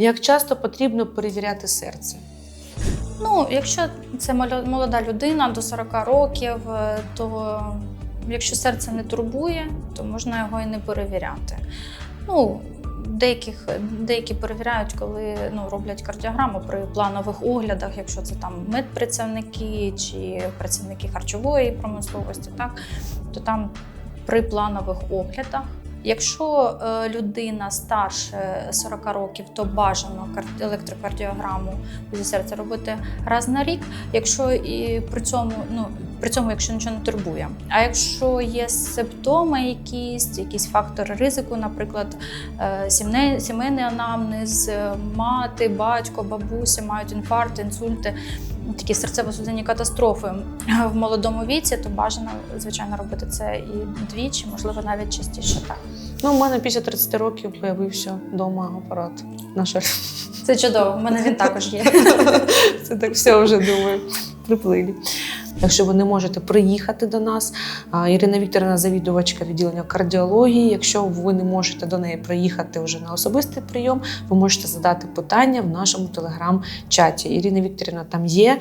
Як часто потрібно перевіряти серце? Ну, якщо це молода людина до 40 років, е, то якщо серце не турбує, то можна його і не перевіряти. Ну, деяких, деякі перевіряють, коли ну, роблять кардіограму при планових оглядах, якщо це там медпрацівники чи працівники харчової промисловості, так, то там при планових оглядах. Якщо е, людина старше 40 років, то бажано кар- електрокардіограму зі серця робити раз на рік, якщо і при цьому, ну при цьому, якщо нічого не турбує. А якщо є симптоми, якісь, якісь фактори ризику, наприклад, е, сімей- сімейний анамнез, е, мати, батько, бабуся мають інфаркти, інсульти, такі серцево-судинні катастрофи в молодому віці, то бажано звичайно робити це і двічі, можливо, навіть частіше так. Ну, у мене після 30 років з'явився вдома апарат. На жаль. Це чудово. У мене він також є. Це так все вже думаю. Приплилі. Якщо ви не можете приїхати до нас, Ірина Вікторовна, завідувачка відділення кардіології. Якщо ви не можете до неї приїхати вже на особистий прийом, ви можете задати питання в нашому телеграм-чаті. Ірина Вікторівна там є.